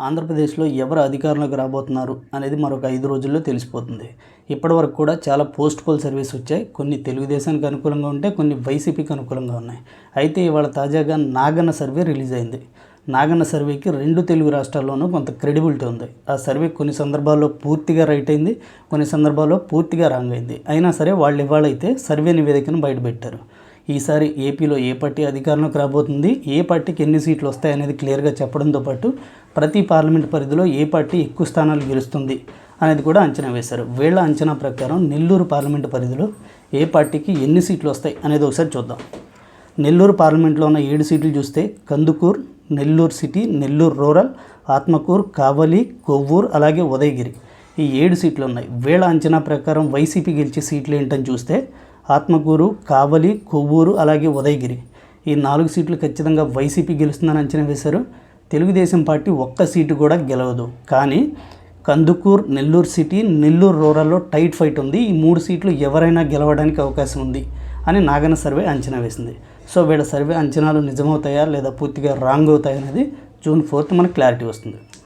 ఆంధ్రప్రదేశ్లో ఎవరు అధికారంలోకి రాబోతున్నారు అనేది మరొక ఐదు రోజుల్లో తెలిసిపోతుంది. ఇప్పటివరకు కూడా చాలా పోస్ట్ పోల్ సర్వీస్ వచ్చాయి. కొన్ని తెలుగుదేశానికి అనుకూలంగా ఉంటే కొన్ని వైసీపీకి అనుకూలంగా ఉన్నాయి. అయితే ఇవాళ తాజాగా నాగన్న సర్వే రిలీజ్ అయింది. నాగన్న సర్వేకి రెండు తెలుగు రాష్ట్రాల్లోనూ కొంత క్రెడిబిలిటీ ఉంది. ఆ సర్వే కొన్ని సందర్భాల్లో పూర్తిగా రైట్ అయింది కొన్ని సందర్భాల్లో పూర్తిగా రాంగ్ అయింది. అయినా సరే వాళ్ళు ఇవాళైతే సర్వే నివేదికను బయటపెట్టారు. ఈసారి ఏపీలో ఏ పార్టీ అధికారంలోకి రాబోతుంది ఏ పార్టీకి ఎన్ని సీట్లు వస్తాయనేది క్లియర్గా చెప్పడంతో పాటు ప్రతి పార్లమెంట్ పరిధిలో ఏ పార్టీ ఎక్కువ స్థానాలు గెలుస్తుంది అనేది కూడా అంచనా వేశారు. వీళ్ళ అంచనా ప్రకారం నెల్లూరు పార్లమెంటు పరిధిలో ఏ పార్టీకి ఎన్ని సీట్లు వస్తాయి అనేది ఒకసారి చూద్దాం. నెల్లూరు పార్లమెంట్లో ఉన్న ఏడు సీట్లు చూస్తే కందుకూర్ నెల్లూరు సిటీ నెల్లూరు రూరల్ ఆత్మకూరు కావలి కొవ్వూరు అలాగే ఉదయగిరి ఈ ఏడు సీట్లు ఉన్నాయి. వీళ్ళ అంచనా ప్రకారం వైసీపీ గెలిచే సీట్లు ఏంటని చూస్తే ఆత్మకూరు కావలి కొవ్వూరు అలాగే ఉదయగిరి. ఈ నాలుగు సీట్లు ఖచ్చితంగా వైసీపీ గెలుస్తుందని అంచనా వేశారు. తెలుగుదేశం పార్టీ ఒక్క సీటు కూడా గెలవదు. కానీ కందుకూరు నెల్లూరు సిటీ నెల్లూరు రూరల్లో టైట్ ఫైట్ ఉంది. ఈ మూడు సీట్లు ఎవరైనా గెలవడానికి అవకాశం ఉంది అని నాగన సర్వే అంచనా వేసింది. సో వీళ్ళ సర్వే అంచనాలు నిజమవుతాయా లేదా పూర్తిగా రాంగ్ అవుతాయనేది జూన్ ఫోర్త్ మనకు క్లారిటీ వస్తుంది.